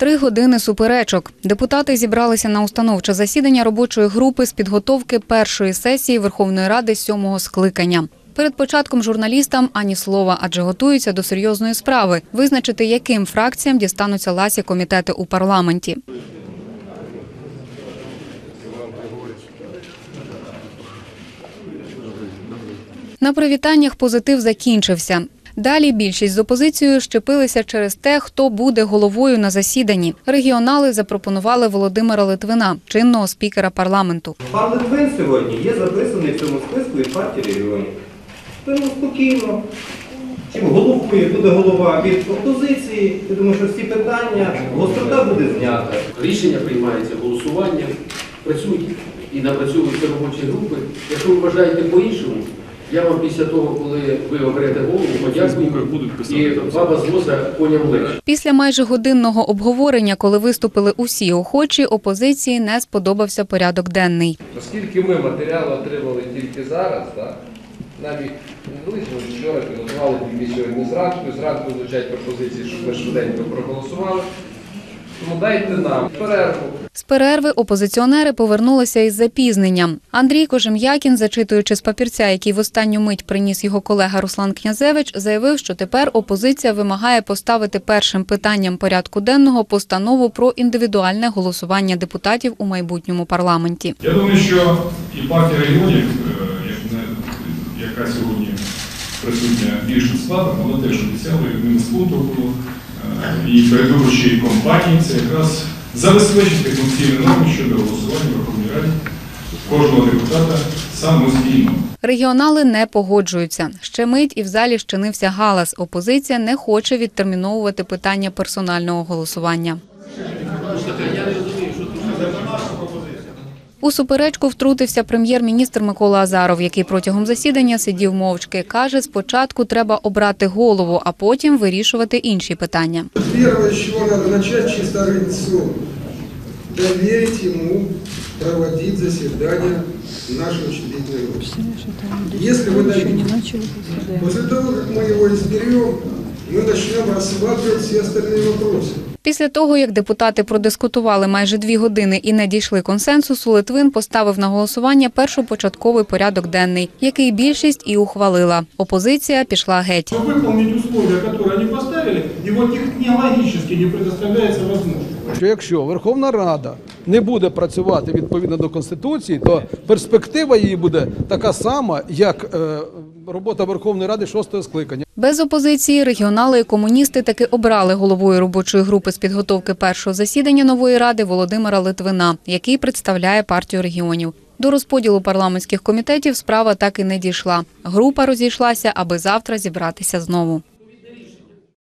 Три години суперечок. Депутати зібралися на установче засідання робочої групи з підготовки першої сесії Верховної Ради сьомого скликання. Перед початком журналістам ані слова, адже готуються до серйозної справи визначити, яким фракціям дістануться ласі комітети у парламенті. На привітаннях позитив закінчився. Далі більшість з опозицією щепилися через те, хто буде головою на засіданні. Регіонали запропонували Володимира Литвина, чинного спікера парламенту. Пан Литвин сьогодні є записаний в цьому списку від партії регіонів. Тому спокійно. Чим головою буде голова від опозиції, я думаю, що всі питання, гострота буде знята. Рішення приймається голосування, працюють і напрацьовуються робочі групи. Якщо ви вважаєте по-іншому, я вам після того, коли ви оберете голову, подякую і баба з воза коням легше. Після майже годинного обговорення, коли виступили усі охочі, опозиції не сподобався порядок денний. Оскільки ми матеріал отримали тільки зараз, так, навіть не лише вчора підготували тільки сьогодні зранку, зранку звучать пропозиції, щоб ми швиденько проголосували. Тому дайте нам перерву. З перерви опозиціонери повернулися із запізненням. Андрій Кожем'якін, зачитуючи з папірця, який в останню мить приніс його колега Руслан Князевич, заявив, що тепер опозиція вимагає поставити першим питанням порядку денного постанову про індивідуальне голосування депутатів у майбутньому парламенті. Я думаю, що і партія регіонів, е, як не- яка сьогодні присутня більшим складом, вона теж обіцяла і в Мінському було, е, і передвиборчій компанії це якраз забезпечити конституційні норми щодо голосування Верховної Ради кожного депутата самостійно. Регіонали не погоджуються. Ще мить і в залі щинився галас. Опозиція не хоче відтерміновувати питання персонального голосування. У суперечку втрутився прем'єр-міністр Микола Азаров, який протягом засідання сидів мовчки. Каже, спочатку треба обрати голову, а потім вирішувати інші питання. Первое, с чего надо начать, чисто организационно. Доверить ему проводить заседания нашей учредительной группы. Если вы дадите, после того, как мы его изберем, мы начнем рассматривать все остальные вопросы. Після того, як депутати продискутували майже дві години і не дійшли консенсусу, Литвин поставив на голосування першопочатковий порядок денний, який більшість і ухвалила. Опозиція пішла геть. Но выполнить условия, которые они поставили, его технологически не предоставляется возможность. що якщо Верховна Рада не буде працювати відповідно до Конституції, то перспектива її буде така сама, як е, робота Верховної Ради шостого скликання. Без опозиції регіонали і комуністи таки обрали головою робочої групи з підготовки першого засідання нової ради Володимира Литвина, який представляє партію регіонів. До розподілу парламентських комітетів справа так і не дійшла. Група розійшлася, аби завтра зібратися знову.